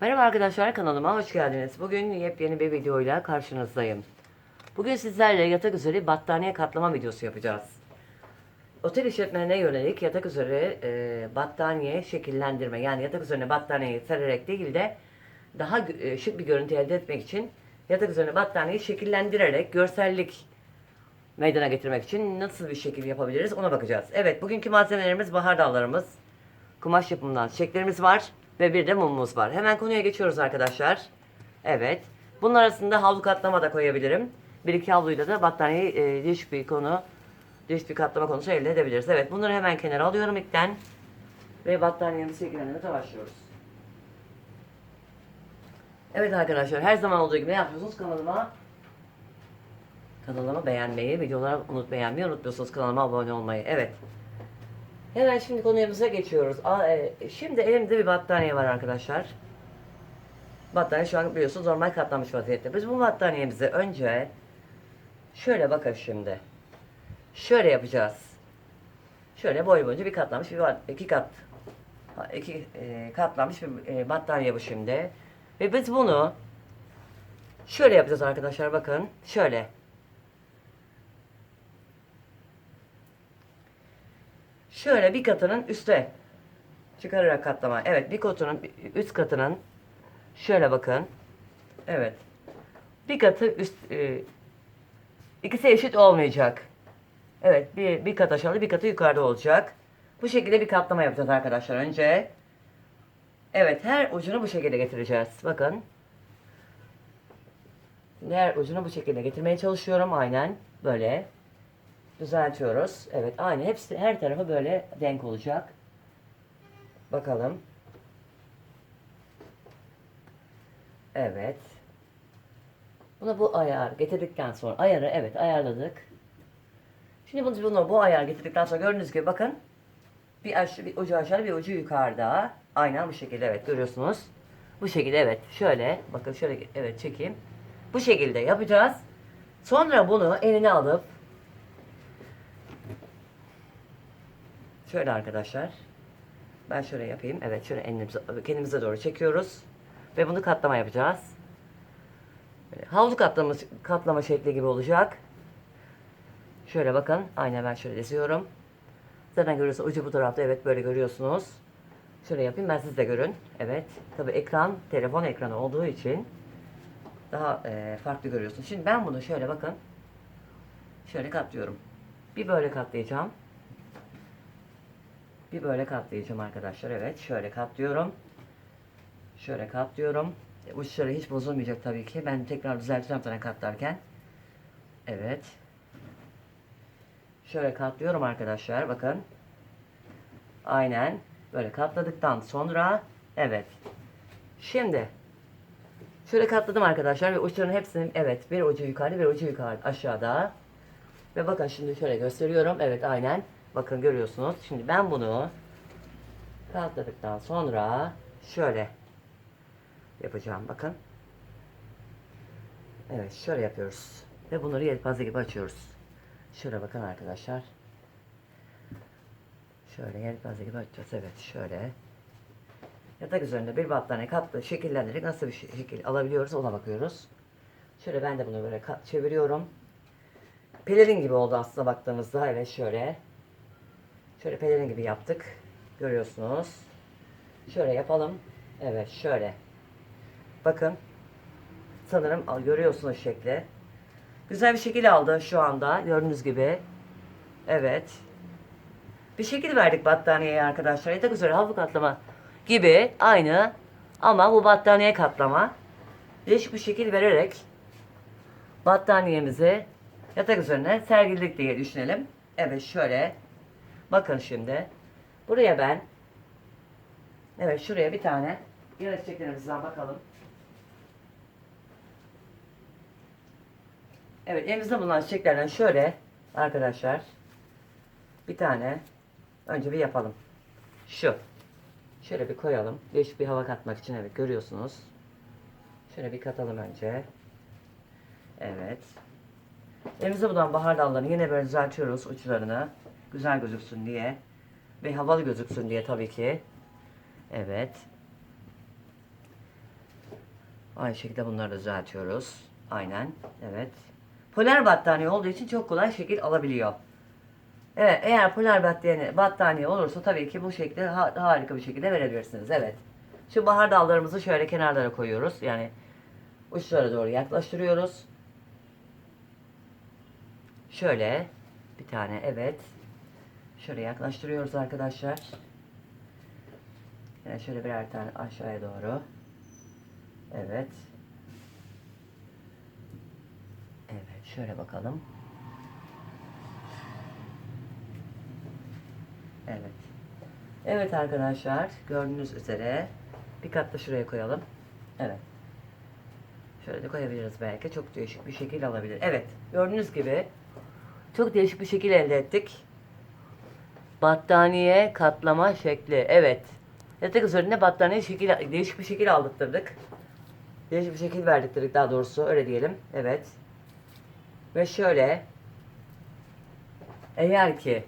Merhaba arkadaşlar kanalıma hoş geldiniz. Bugün yepyeni bir videoyla karşınızdayım. Bugün sizlerle yatak üzeri battaniye katlama videosu yapacağız. Otel işletmelerine yönelik yatak üzeri e, battaniye şekillendirme yani yatak üzerine battaniyeyi sererek değil de daha e, şık bir görüntü elde etmek için yatak üzerine battaniyeyi şekillendirerek görsellik meydana getirmek için nasıl bir şekil yapabiliriz ona bakacağız. Evet bugünkü malzemelerimiz bahar dallarımız, kumaş yapımından çiçeklerimiz var ve bir de mumumuz var. Hemen konuya geçiyoruz arkadaşlar. Evet. Bunun arasında havlu katlama da koyabilirim. Bir iki havluyla da battaniyeyi e, değişik bir konu, değişik bir katlama konusu elde edebiliriz. Evet bunları hemen kenara alıyorum ilkten. Ve battaniyemizi şekillendirmeye başlıyoruz. Evet arkadaşlar her zaman olduğu gibi ne yapıyorsunuz kanalıma kanalıma beğenmeyi, videoları unut beğenmeyi unutmuyorsunuz kanalıma abone olmayı. Evet. Hemen şimdi konumuza geçiyoruz. E, şimdi elimde bir battaniye var arkadaşlar. Battaniye şu an biliyorsunuz normal katlanmış vaziyette. Biz bu battaniyemizi önce şöyle bakın şimdi. Şöyle yapacağız. Şöyle boy boyunca bir katlanmış bir iki kat iki e, katlanmış bir e, battaniye bu şimdi. Ve biz bunu şöyle yapacağız arkadaşlar bakın. Şöyle. Şöyle bir katının üste çıkararak katlama. Evet bir katının üst katının şöyle bakın. Evet. Bir katı üst e, ikisi eşit olmayacak. Evet bir, bir kat aşağıda bir katı yukarıda olacak. Bu şekilde bir katlama yapacağız arkadaşlar önce. Evet her ucunu bu şekilde getireceğiz. Bakın. Her ucunu bu şekilde getirmeye çalışıyorum aynen böyle düzeltiyoruz. Evet aynı hepsi her tarafı böyle denk olacak. Bakalım. Evet. Buna bu ayar getirdikten sonra ayarı evet ayarladık. Şimdi bunu, bunu bu ayar getirdikten sonra gördüğünüz gibi bakın bir, aş bir ucu aşağıda bir ucu yukarıda. Aynen bu şekilde evet görüyorsunuz. Bu şekilde evet şöyle bakın şöyle evet çekeyim. Bu şekilde yapacağız. Sonra bunu eline alıp Şöyle arkadaşlar. Ben şöyle yapayım. Evet şöyle elimize, kendimize doğru çekiyoruz. Ve bunu katlama yapacağız. Böyle havlu katlama, katlama şekli gibi olacak. Şöyle bakın. Aynen ben şöyle diziyorum. Zaten görüyorsunuz ucu bu tarafta. Evet böyle görüyorsunuz. Şöyle yapayım ben siz de görün. Evet. Tabi ekran telefon ekranı olduğu için daha e, farklı görüyorsunuz. Şimdi ben bunu şöyle bakın. Şöyle katlıyorum. Bir böyle katlayacağım. Bir böyle katlayacağım arkadaşlar. Evet şöyle katlıyorum. Şöyle katlıyorum. E, Uçları hiç bozulmayacak tabii ki. Ben tekrar düzelteceğim sana katlarken. Evet. Şöyle katlıyorum arkadaşlar. Bakın. Aynen. Böyle katladıktan sonra evet. Şimdi şöyle katladım arkadaşlar ve uçların hepsinin evet bir ucu yukarıda bir ucu yukarı aşağıda. Ve bakın şimdi şöyle gösteriyorum. Evet aynen. Bakın görüyorsunuz. Şimdi ben bunu katladıktan sonra şöyle yapacağım. Bakın. Evet şöyle yapıyoruz. Ve bunları yelpaze gibi açıyoruz. Şöyle bakın arkadaşlar. Şöyle yelpaze gibi açacağız. Evet şöyle. Yatak üzerinde bir battaniye katlı şekillendirerek nasıl bir şekil alabiliyoruz ona bakıyoruz. Şöyle ben de bunu böyle çeviriyorum. Pelerin gibi oldu aslında baktığımızda. Evet şöyle. Şöyle pelerin gibi yaptık. Görüyorsunuz. Şöyle yapalım. Evet şöyle. Bakın. Sanırım görüyorsunuz şekli. Güzel bir şekil aldı şu anda. Gördüğünüz gibi. Evet. Bir şekil verdik battaniyeye arkadaşlar. Yatak üzeri havlu katlama gibi aynı. Ama bu battaniye katlama. Değişik bir şekil vererek battaniyemizi yatak üzerine sergiledik diye düşünelim. Evet şöyle. Bakın şimdi. Buraya ben Evet şuraya bir tane yine çiçeklerimizden bakalım. Evet elimizde bulunan çiçeklerden şöyle arkadaşlar bir tane önce bir yapalım. Şu. Şöyle bir koyalım. Değişik bir hava katmak için evet görüyorsunuz. Şöyle bir katalım önce. Evet. Elimizde bulunan bahar dallarını yine böyle düzeltiyoruz uçlarını. Güzel gözüksün diye. Ve havalı gözüksün diye tabii ki. Evet. Aynı şekilde bunları düzeltiyoruz. Aynen. Evet. Polar battaniye olduğu için çok kolay şekil alabiliyor. Evet, eğer polar battaniye, battaniye olursa tabii ki bu şekilde ha- harika bir şekilde verebilirsiniz. Evet. Şu bahar dallarımızı şöyle kenarlara koyuyoruz. Yani uçlara doğru yaklaştırıyoruz. Şöyle bir tane evet. Şöyle yaklaştırıyoruz arkadaşlar. Yine şöyle birer tane aşağıya doğru. Evet. Evet, şöyle bakalım. Evet. Evet arkadaşlar, gördüğünüz üzere bir kat da şuraya koyalım. Evet. Şöyle de koyabiliriz belki. Çok değişik bir şekil alabilir. Evet, gördüğünüz gibi çok değişik bir şekil elde ettik. Battaniye katlama şekli. Evet. Yatak üzerinde battaniye şekil, değişik bir şekil aldırttık. Değişik bir şekil verdirttik daha doğrusu öyle diyelim. Evet. Ve şöyle eğer ki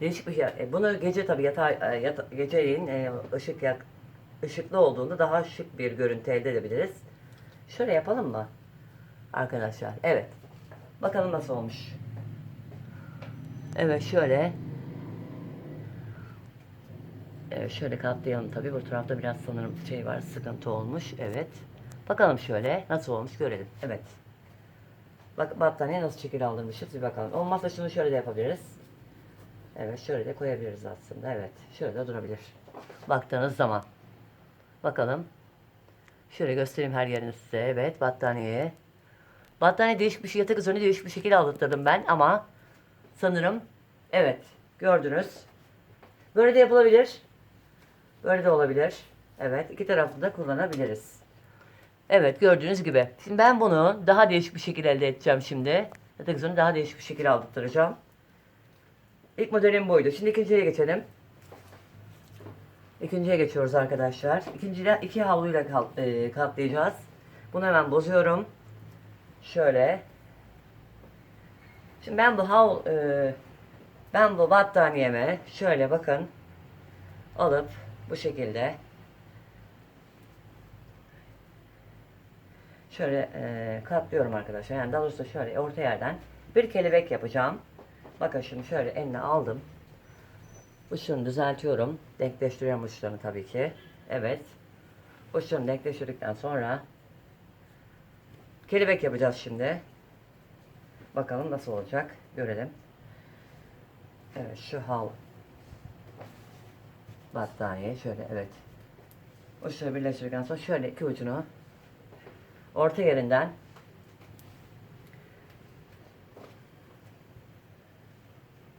değişik bir şey e, bunu gece tabii yatağa, e, yata, geceleyin e, ışık yak, ışıklı olduğunda daha şık bir görüntü elde edebiliriz. Şöyle yapalım mı? Arkadaşlar. Evet. Bakalım nasıl olmuş. Evet şöyle. Evet şöyle katlayalım tabii. Bu tarafta biraz sanırım şey var sıkıntı olmuş. Evet. Bakalım şöyle nasıl olmuş görelim. Evet. Bak battaniye nasıl şekil aldırmışız bir bakalım. Olmazsa şunu şöyle de yapabiliriz. Evet şöyle de koyabiliriz aslında. Evet. Şöyle de durabilir. Baktığınız zaman. Bakalım. Şöyle göstereyim her yerini size. Evet battaniyeye. Battaniye değişik bir şey yatak üzerine değişik bir şekil aldırttırdım ben ama sanırım evet gördünüz. Böyle de yapılabilir. Böyle de olabilir. Evet iki taraflı da kullanabiliriz. Evet gördüğünüz gibi. Şimdi ben bunu daha değişik bir şekil elde edeceğim şimdi. Yatak üzerine daha değişik bir şekil aldırtacağım. İlk modelim buydu. Şimdi ikinciye geçelim. İkinciye geçiyoruz arkadaşlar. İkinciyle iki havluyla kal- e, katlayacağız. Bunu hemen bozuyorum. Şöyle. Şimdi ben bu havl e, ben bu battaniyeme şöyle bakın alıp bu şekilde şöyle e, katlıyorum arkadaşlar. Yani daha doğrusu şöyle orta yerden bir kelebek yapacağım. Bakın şimdi şöyle eline aldım. Uçlarını düzeltiyorum. Denkleştiriyorum uçlarını tabii ki. Evet. Uçlarını denkleştirdikten sonra kelebek yapacağız şimdi. Bakalım nasıl olacak. Görelim. Evet şu hal battaniye şöyle evet. Uçları birleştirdikten sonra şöyle iki ucunu orta yerinden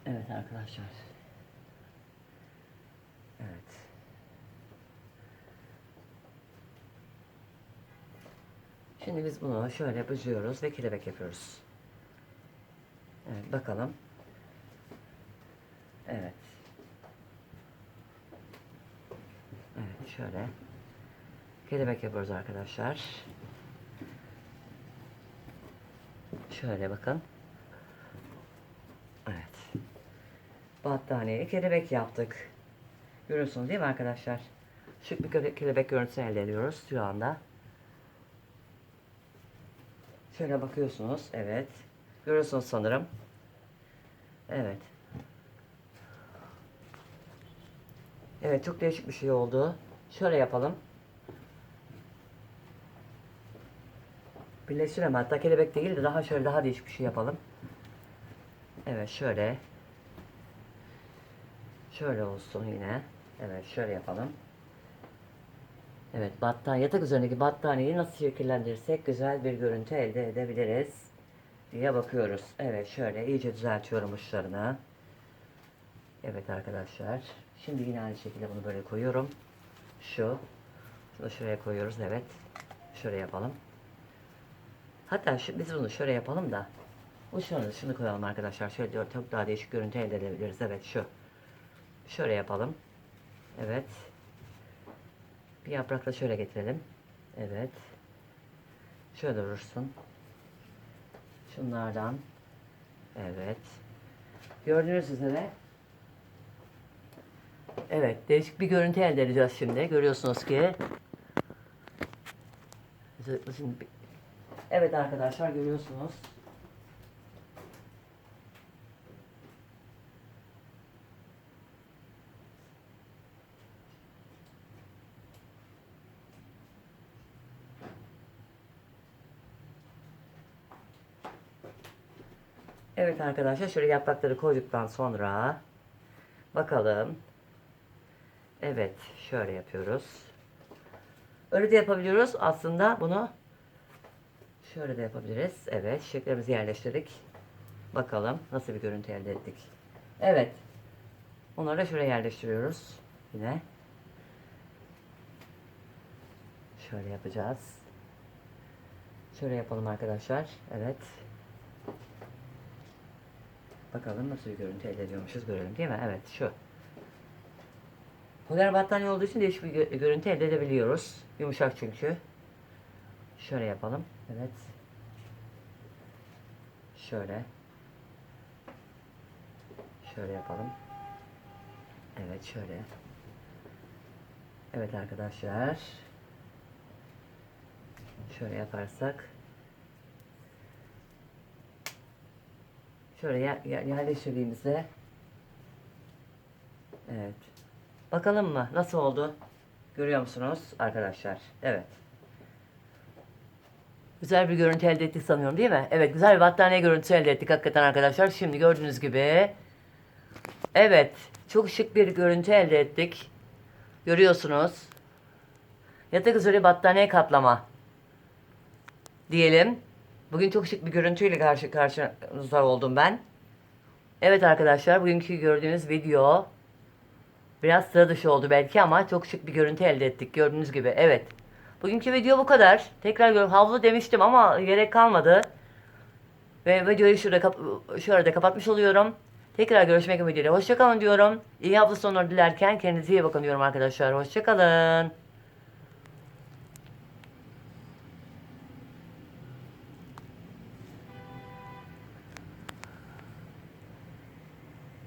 Evet arkadaşlar. Evet. Şimdi biz bunu şöyle büzüyoruz ve kelebek yapıyoruz. Evet bakalım. Evet. Evet şöyle. Kelebek yapıyoruz arkadaşlar. Şöyle bakın. Evet. Battaniyeye kelebek yaptık. Görüyorsunuz değil mi arkadaşlar? Şık bir kele- kelebek görüntüsü elde ediyoruz şu anda. Şöyle bakıyorsunuz. Evet. Görüyorsunuz sanırım. Evet. Evet çok değişik bir şey oldu. Şöyle yapalım. Birleştirelim hatta kelebek değil de daha şöyle daha değişik bir şey yapalım. Evet şöyle. Şöyle olsun yine. Evet şöyle yapalım. Evet battaniye yatak üzerindeki battaniyeyi nasıl şekillendirirsek güzel bir görüntü elde edebiliriz diye bakıyoruz. Evet şöyle iyice düzeltiyorum uçlarını. Evet arkadaşlar. Şimdi yine aynı şekilde bunu böyle koyuyorum. Şu. Şunu şuraya koyuyoruz. Evet. Şöyle yapalım. Hatta şu, biz bunu şöyle yapalım da. Uçlarını şunu koyalım arkadaşlar. Şöyle diyor, çok daha değişik görüntü elde edebiliriz. Evet şu. Şöyle yapalım. Evet. Bir yaprakla şöyle getirelim. Evet. Şöyle durursun. Şunlardan. Evet. Gördüğünüz üzere. Evet. Değişik bir görüntü elde edeceğiz şimdi. Görüyorsunuz ki. Evet arkadaşlar görüyorsunuz. Evet arkadaşlar şöyle yaprakları koyduktan sonra bakalım. Evet şöyle yapıyoruz. Öyle de yapabiliyoruz. Aslında bunu şöyle de yapabiliriz. Evet çiçeklerimizi yerleştirdik. Bakalım nasıl bir görüntü elde ettik. Evet. Bunları da şuraya yerleştiriyoruz. Yine. Şöyle yapacağız. Şöyle yapalım arkadaşlar. Evet. Bakalım nasıl bir görüntü elde ediyormuşuz görelim değil mi? Evet şu. Polar battaniye olduğu için değişik bir gö- görüntü elde edebiliyoruz. Yumuşak çünkü. Şöyle yapalım. Evet. Şöyle. Şöyle yapalım. Evet şöyle. Evet arkadaşlar. Şöyle yaparsak. Şöyle yer, yer, yerleştirdiğimizde. Evet. Bakalım mı? Nasıl oldu? Görüyor musunuz arkadaşlar? Evet. Güzel bir görüntü elde ettik sanıyorum değil mi? Evet güzel bir battaniye görüntüsü elde ettik hakikaten arkadaşlar. Şimdi gördüğünüz gibi. Evet. Çok şık bir görüntü elde ettik. Görüyorsunuz. Yatak üzeri battaniye kaplama. Diyelim. Bugün çok şık bir görüntüyle karşı karşınızda oldum ben. Evet arkadaşlar bugünkü gördüğünüz video biraz sıra dışı oldu belki ama çok şık bir görüntü elde ettik gördüğünüz gibi. Evet. Bugünkü video bu kadar. Tekrar gör havlu demiştim ama gerek kalmadı. Ve videoyu şurada kap şurada kapatmış oluyorum. Tekrar görüşmek ümidiyle. Hoşçakalın diyorum. İyi hafta sonları dilerken kendinize iyi bakın diyorum arkadaşlar. Hoşçakalın.